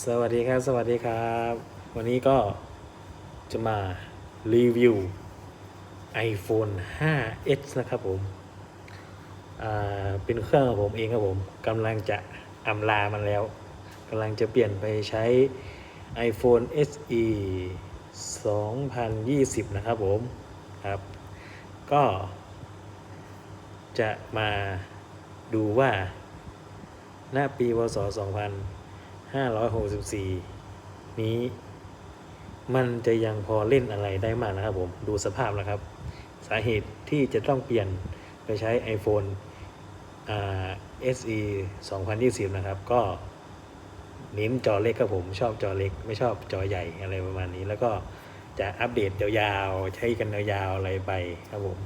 สวัสดีครับ สวัสดีครับ วันนี้ก็จะมารีวิว iPhone 5s นะครับผม เป็นเครื่องของผมเองครับผมกำลังจะอำลามันแล้วกำลังจะเปลี่ยนไปใช้ iPhone SE 2020 นะครับผมครับ ก็ จะมาดูว่า หน้าปีพศ 564 นี้ มันจะยังพอเล่นอะไรได้มากนะครับผม ดูสภาพนะครับ สาเหตุที่จะต้องเปลี่ยนไปใช้ iPhone อ่า SE 2020 นะครับ ก็เน้นจอเล็กครับผมชอบจอเล็ก ไม่ชอบจอใหญ่อะไรประมาณนี้ แล้วก็จะอัปเดตยาวๆ ใช้กันยาวๆอะไรไปครับผม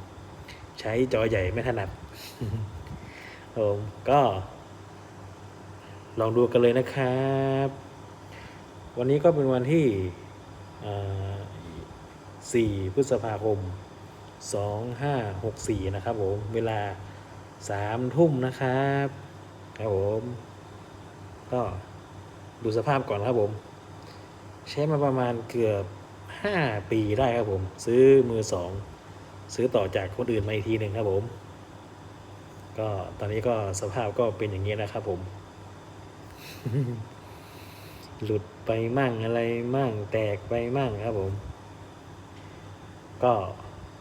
ใช้จอใหญ่ไม่ถนัดผมก็ ลองดูกันเลยนะครับ วันนี้ก็เป็นวันที่อ่า4พฤษภาคม 2564 นะครับผม เวลา 3 ทุ่มนะครับ ครับผม ก็ดูสภาพก่อนครับผม ใช้มาประมาณเกือบ 5 ปีได้ครับผม ซื้อมือสอง ซื้อต่อจากคนอื่นมาอีกทีหนึ่งครับผม ก็ตอนนี้ก็สภาพก็เป็นอย่างนี้นะครับผม หลุดไปมั่งอะไรมั่งแตกไปมั่งครับผม ก็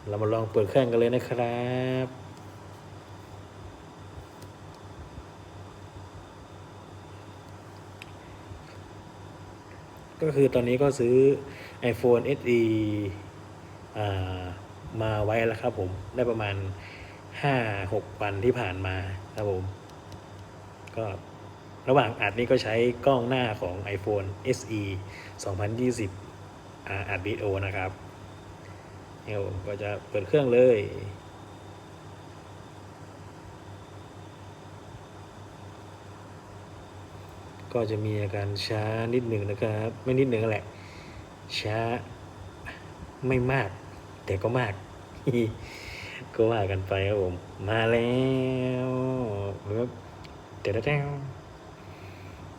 เรามาลองเปิดเครื่องกันเลยนะครับก็คือตอนนี้ก็ซื้อ iPhone SE มาไว้แล้วครับผม ได้ประมาณ 5-6 วันที่ผ่านมาครับผม ก็ ระหว่างอัดนี้ก็ใช้กล้องหน้าของ iPhone SE 2020อ่าอัดวิดีโอนะครับเดี๋ยวผมก็จะเปิดเครื่องเลยก็จะมีอาการช้านิดหนึ่งนะครับ ไม่นิดหนึ่งแหละ ช้าไม่มาก แต่ก็มาก ก็ว่ากันไปครับผม มาแล้วครับเดี๋ยวแจ้ว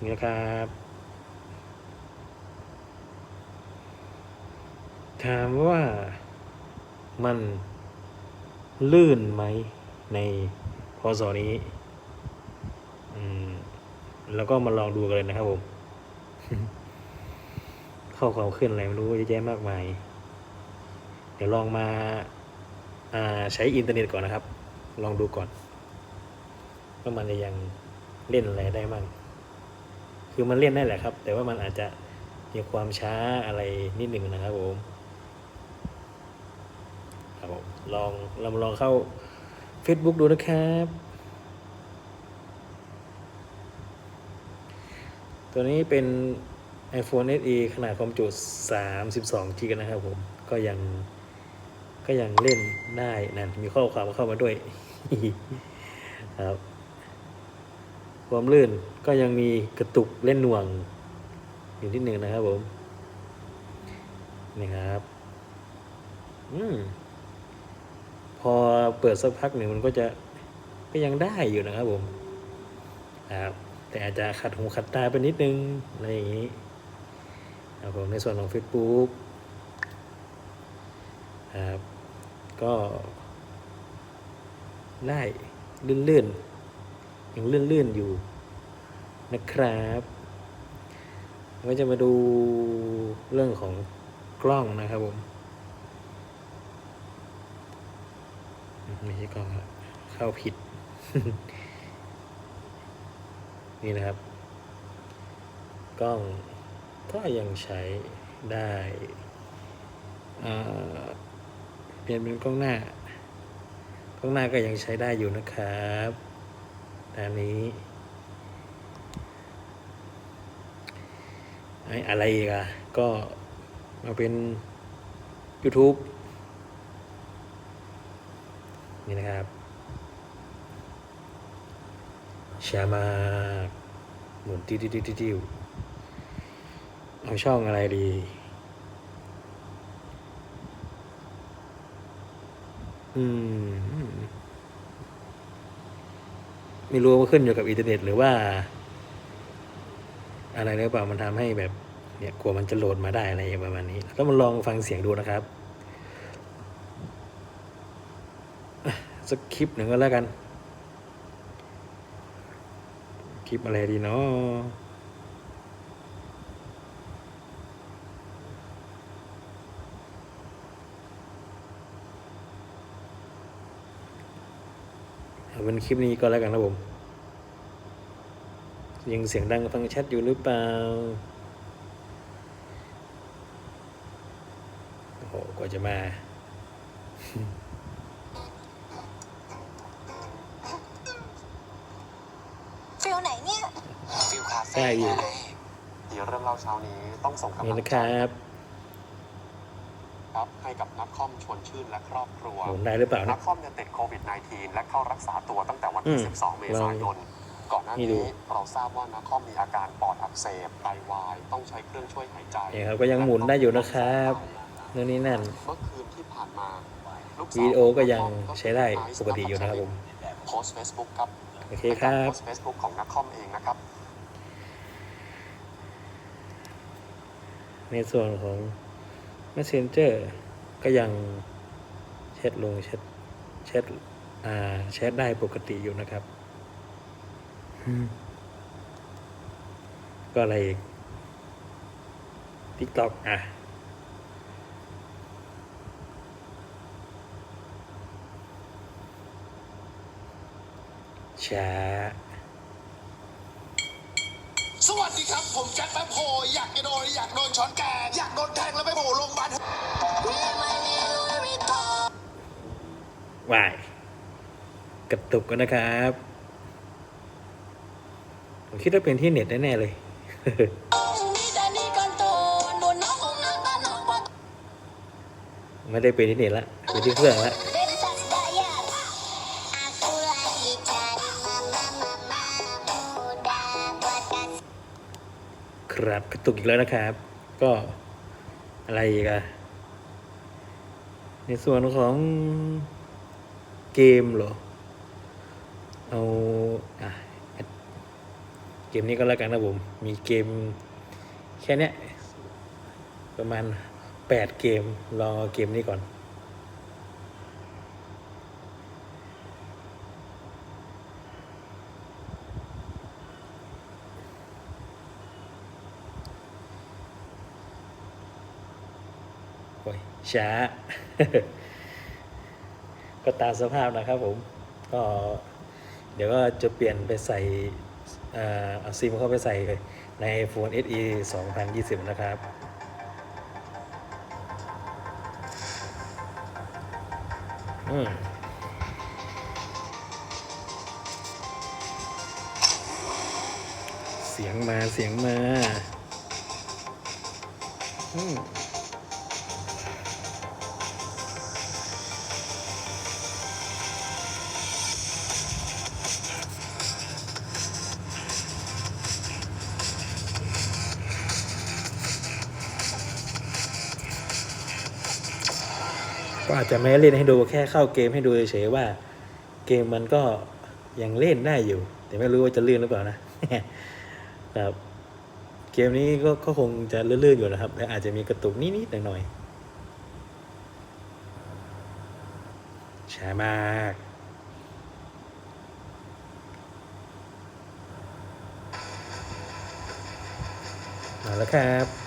นี่นะครับถามว่ามันลื่นไหมในพศนี้ อืม แล้วก็มาลองดูกันเลยนะครับผม ข้อความขึ้นอะไรไม่รู้เยอะแยะมากมาย เดี๋ยวลองมา อ่า ใช้อินเทอร์เน็ตก่อนนะครับ ลองดูก่อนว่ามันจะยังเล่นอะไรได้มั่ง คือมันเล่นได้แหละครับ แต่ว่ามันอาจจะมีความช้าอะไรนิดหนึ่งนะครับผมครับผมลองเราลองเข้า Facebook ดูนะครับ ตัวนี้เป็น iPhone SE ขนาดความจุ 32 g b นะครับผม ก็ยังก็ยังเล่นได้นั่นมีข้อความเข้ามาด้วยครับ ความลื่นก็ยังมีกระตุกเล่นหน่วง อยู่นิดหนึ่งนะครับผมนี่ครับอืมพอเปิดสักพักหนึ่งมันก็จะก็ยังได้อยู่นะครับผมครับแต่อาจจะขัดหูขัดตาไปนิดนึงอะไรอย่างนี้ครับผมในส่วนของ Facebook ครับก็ได้ลื่นๆ ยังลื่นๆอยู่นะครับก็จะมาดูเรื่องของกล้องนะครับผมไม่ใช่กล้องครับเข้าผิด นี่นะครับ กล้องก็ยังใช้ได้เปลี่ยนเป็นกล้องหน้ากล้องหน้าก็ยังใช้ได้อยู่นะครับ อันนี้ไอ้อะไรอีกอะก็มาเป็น YouTube นี่นะครับชามาหมุนติ้วติ้วติ้วติ้วเอาช่องอะไรดี อืม ไม่รู้ว่าขึ้นอยู่กับอินเทอร์เน็ตหรือว่า อะไรหรือเปล่ามันทำให้แบบเนี่ยกลัวมันจะโหลดมาได้อะไรประมาณนี้ก็มาลองฟังเสียงดูนะครับสักคลิปหนึ่งก็แล้วกัน คลิปอะไรดีเนาะ เอาเป็นคลิปนี้ก็แล้วกันนะผม ยังเสียงดังฟังแชทอยู่หรือเปล่าโอ้โหกว่าจะมาฟิลไหนเนี่ยฟิลคาได้เฟ่อยู่ ไงเดี๋ยวเรื่องเล่าเช้านี้ต้องส่งกำนี่ลังนะใจครับ ครับให้กับนักคอมชวนชื่นและครอบครัวหมุนได้หรือเปล่านันะกคอมเนี่ยติดโควิด -19 และเข้ารักษาตัวตั้งแต่วันที่อืม12 เมษายน ก่อนหน้านี่ดูนี้เราทราบว่านักคอมมีอาการปอดอักเสบไตวายต้องใช้เครื่องช่วยหายใจนี่ครับก็ยังหมุนได้อยู่นะครับนู่นนี่นั่น เมื่อคืนที่ผ่านมาลูกสาววิดีโอก็ยังใช้ได้ปกติอยู่นะครับผม โพสต์เฟซบุ๊กครับ โอเคครับโพสต์เฟซบุ๊กของนักคอมเองนะครับ ในส่วนของ Messenger ก็ยังแชทลงแชทแชทอ่าแชทได้ปกติอยู่นะครับอืมก็อะไรอีก TikTok อะช้า สวัสดีครับ ผมแจ็คแป๊บโฮอยากจะโดนอยากโดนช้อนแกงอยากโดนแทงแล้วไปโผล่โรงพยาบาลวายกระตุกกันนะครับ ผมคิดว่าเป็นที่เน็ตแน่ ๆ เลย ไม่ได้เป็นที่เน็ตละเป็นที่เครื่องละ ครับกระตุกอีกแล้วนะครับ ก็อะไรอีกอะในส่วนของเกมเหรอ เอาอะเกมนี้ก็แล้วกันนะผม มีเกมแค่เนี้ยประมาณแปดเกมรอเกมนี้ก่อน ช้า ก็ตามสภาพนะครับผม ก็เดี๋ยวก็จะเปลี่ยนไปใส่เอ่อเอาซิมเข้าไปใส่ใน iPhone SE 2020 นะครับอืมเสียงมาเสียงมา อืม ก็อาจจะไม่เล่นให้ดูแค่เข้าเกมให้ดูเฉยๆว่า เกมมันก็ยังเล่นได้อยู่ แต่ไม่รู้ว่าจะลื่นหรือเปล่านะครับเกมนี้ก็ก็คงจะลื่นๆอยู่นะครับแต่อาจจะมีกระตุกนิดๆหน่อยๆช้ามากมาแล้วครับ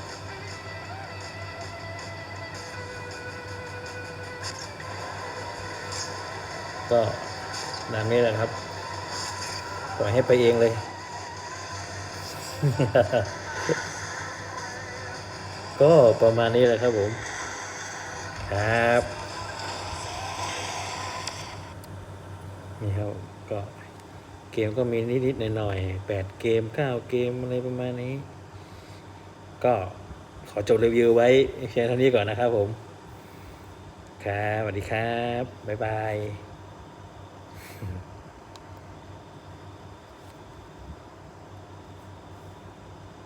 ก็นานนี้แหละครับ ปล่อยให้ไปเองเลย ก็ประมาณนี้แหละครับผม ครับ นี่ครับ ก็เกมก็มีนิดๆหน่อยๆแปดเกมเก้าเกมอะไรประมาณนี้ ก็ขอจบรีวิวไว้เพียงเท่านี้ก่อนนะครับผม ครับสวัสดีครับ บ๊ายบาย